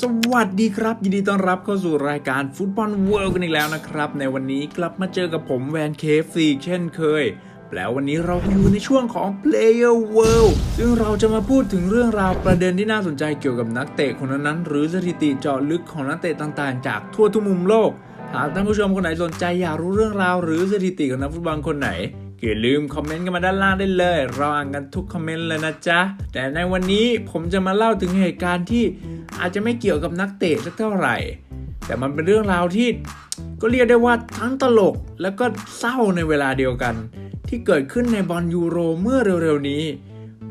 สวัสดีครับ ยินดีต้อนรับเข้าสู่รายการฟุตบอลเวิลด์กันอีกแล้วนะครับ ในวันนี้กลับมาเจอกับผมแวนเคฟซีเช่นเคย แล้ววันนี้เราอยู่ในช่วงของ Player World ซึ่งเราจะมาพูดถึงเรื่องราวประเด็นที่น่าสนใจเกี่ยวกับนักเตะคนนั้น หรือสถิติเจาะลึกของนักเตะต่างๆ จากทั่วทุกมุมโลก หากท่านผู้ชมคนไหนสนใจอยากรู้เรื่องราว หรือสถิติของนักฟุตบอลคนไหน อย่าลืมคอมเมนต์กันมาด้านล่างได้เลย เราอ่านกันทุกคอมเมนต์เลยนะจ๊ะ แต่ในวันนี้ผมจะมาเล่าถึงเหตุการณ์ที่อาจจะไม่เกี่ยวกับนักเตะสักเท่าไหร่ แต่มันเป็นเรื่องราวที่ก็เรียกได้ว่าทั้งตลกและก็เศร้าในเวลาเดียวกัน ที่เกิดขึ้นในบอลยูโรเมื่อเร็วๆนี้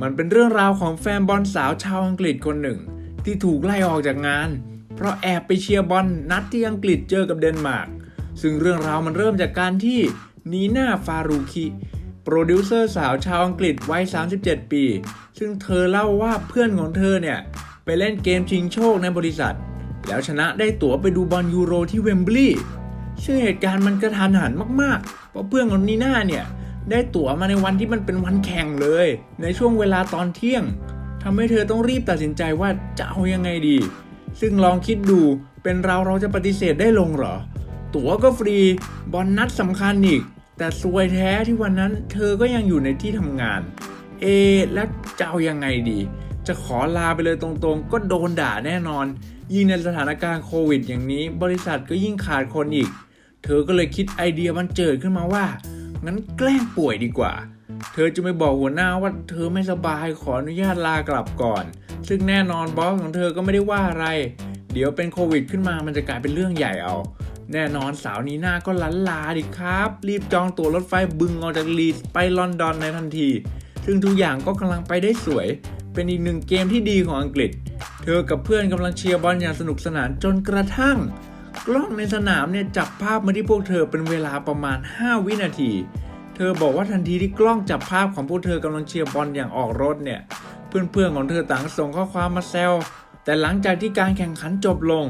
มันเป็นเรื่องราวของแฟนบอลสาวชาวอังกฤษคนหนึ่ง ที่ถูกไล่ออกจากงาน เพราะแอบไปเชียร์บอลนัดที่อังกฤษเจอกับเดนมาร์กซึ่งเรื่องราวมันเริ่มจากการที่ นีน่าฟารูคิโปรดิวเซอร์สาวชาวอังกฤษวัย 37 ปี ซึ่งเธอเล่าว่าเพื่อนของเธอเนี่ย ไปเล่นเกมชิงโชคในบริษัท แล้วชนะได้ตั๋วไปดูบอลยูโรที่เวมบลีย์ซึ่งเหตุการณ์มันกระทันหันมากๆ เพราะเพื่อนของนีน่าเนี่ย ได้ตั๋วมาในวันที่มันเป็นวันแข่งเลย ในช่วงเวลาตอนเที่ยงทำให้เธอต้องรีบตัดสินใจว่าจะเอายังไงดี ซึ่งลองคิดดูเป็นเราเราจะปฏิเสธได้ลงเหรอ ตั๋วก็ฟรีบอลนัดสำคัญอีก แต่ซวยแท้ที่วันนั้น เธอก็ยังอยู่ในที่ทำงาน เอ แล้วจะเอายังไงดี จะขอลาไปเลยตรงๆ ก็โดนด่าแน่นอน ยิ่งในสถานการณ์โควิด อย่างนี้ บริษัทก็ยิ่งขาดคนอีก เธอก็เลยคิดไอเดียมันเจิดขึ้นมาว่า งั้นแกล้งป่วยดีกว่า เธอจะไปบอกหัวหน้าว่าเธอไม่สบายขออนุญาตลากลับก่อน ซึ่งแน่นอนบอสของเธอก็ไม่ได้ว่าอะไรเดี๋ยวเป็นโควิดขึ้นมามันจะกลายเป็นเรื่องใหญ่เอา แน่นอนสาวนีน่าก็ลันลาดิครับ รีบจองตั๋วรถไฟบึงออกจากลีดส์ไปลอนดอนในทันที ซึ่งทุกอย่างก็กำลังไปได้สวย เป็นอีกหนึ่งเกมที่ดีของอังกฤษ เธอกับเพื่อนกำลังเชียร์บอลอย่างสนุกสนานจนกระทั่ง กล้องในสนามเนี่ยจับภาพมาที่พวกเธอเป็นเวลาประมาณ 5 วินาที เธอบอกว่าทันทีที่กล้องจับภาพของพวกเธอกำลังเชียร์บอลอย่างออกรถเนี่ยเพื่อนๆของเธอต่างส่งข้อความมาแซวแต่หลังจากที่การแข่งขันจบลง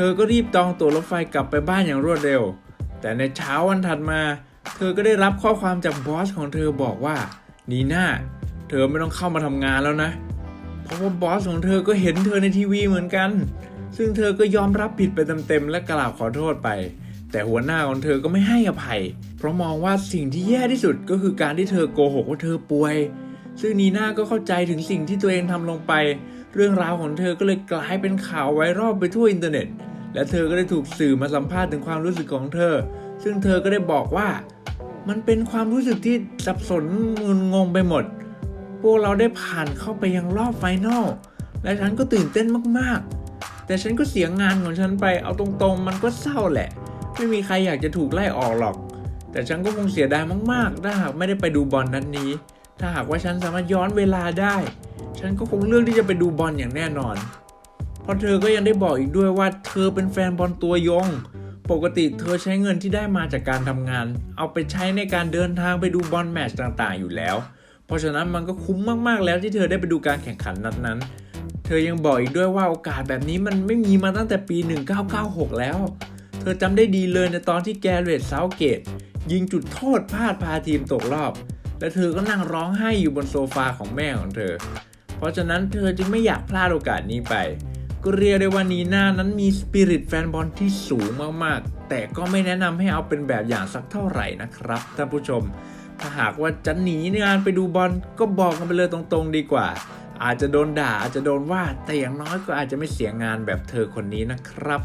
ธอก็รีบจองตั๋วรถไฟกลับไปบ้านอย่างรวดเร็ว แต่ในเช้าวันถัดมา เธอก็ได้รับข้อความจากบอสของเธอบอกว่านีน่าเธอไม่ต้องเข้ามาทำงานแล้วนะ เพราะว่าบอสของเธอก็เห็นเธอในทีวีเหมือนกัน ซึ่งเธอก็ยอมรับผิดไปเต็มๆและกล่าวขอโทษไป แต่หัวหน้าของเธอก็ไม่ให้อภัย เพราะมองว่าสิ่งที่แย่ที่สุดก็คือการที่เธอโกหกว่าเธอป่วย ซึ่งนีน่าก็เข้าใจถึงสิ่งที่ตัวเองทำลงไป เรื่องราวของเธอก็เลยกลายเป็นข่าวไวรัลไปทั่วอินเทอร์เน็ต และเธอก็ได้ถูกสื่อมาสัมภาษณ์ถึงความรู้สึกของเธอ ซึ่งเธอก็ได้บอกว่า มันเป็นความรู้สึกที่สับสนงุนงงไปหมด พวกเราได้ผ่านเข้าไปยังรอบไฟนอล และฉันก็ตื่นเต้นมากๆ แต่ฉันก็เสียงานของฉันไป เอาตรงๆ มันก็เศร้าแหละ ไม่มีใครอยากจะถูกไล่ออกหรอก แต่ฉันก็คงเสียดายมากๆ ถ้าหากไม่ได้ไปดูบอลนัดนี้ ถ้าหากว่าฉันสามารถย้อนเวลาได้ ฉันก็คงเลือกที่จะไปดูบอลอย่างแน่นอน เพราะเธอก็ยังได้บอกอีกด้วยว่าเธอเป็นแฟนบอลตัวยง ปกติเธอใช้เงินที่ได้มาจากการทำงาน เอาไปใช้ในการเดินทางไปดูบอลแมตช์ต่างๆ อยู่แล้ว เพราะฉะนั้นมันก็คุ้มมากๆแล้วที่เธอได้ไปดูการแข่งขันนัดนั้น เธอยังบอกอีกด้วยว่าโอกาสแบบนี้มันไม่มีมาตั้งแต่ปี 1996 แล้ว เธอจำได้ดีเลยในตอนที่แกเรตเซาเกตยิงจุดโทษพลาดพาทีมตกรอบ และเธอก็นั่งร้องไห้อยู่บนโซฟาของแม่ของเธอ เพราะฉะนั้นเธอจึงไม่อยากพลาดโอกาสนี้ไป ก็เรียกได้ว่านีน่านั้นมีสปิริตแฟนบอลที่สูงมากๆ แต่ก็ไม่แนะนำให้เอาเป็นแบบอย่างสักเท่าไหร่นะครับท่านผู้ชม ถ้าหากว่าจะหนีงานไปดูบอลก็บอกกันไปเลยตรงๆดีกว่า อาจจะโดนด่าอาจจะโดนว่าแต่อย่างน้อยก็อาจจะไม่เสียงานแบบเธอคนนี้นะครับ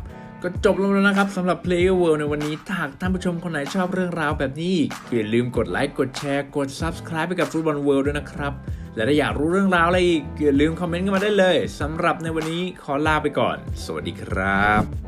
ก็จบลงแล้วนะครับสำหรับ Player World ในวันนี้ถ้าหากท่านผู้ชมคนไหนชอบเรื่องราวแบบนี้อย่าลืมกดไลค์กดแชร์กด Subscribe ไปกับ Football World ด้วยนะครับ และถ้าอยากรู้เรื่องราวอะไรอีกอย่าลืมคอมเมนต์กันมาได้เลยสำหรับในวันนี้ขอลาไปก่อน สวัสดีครับ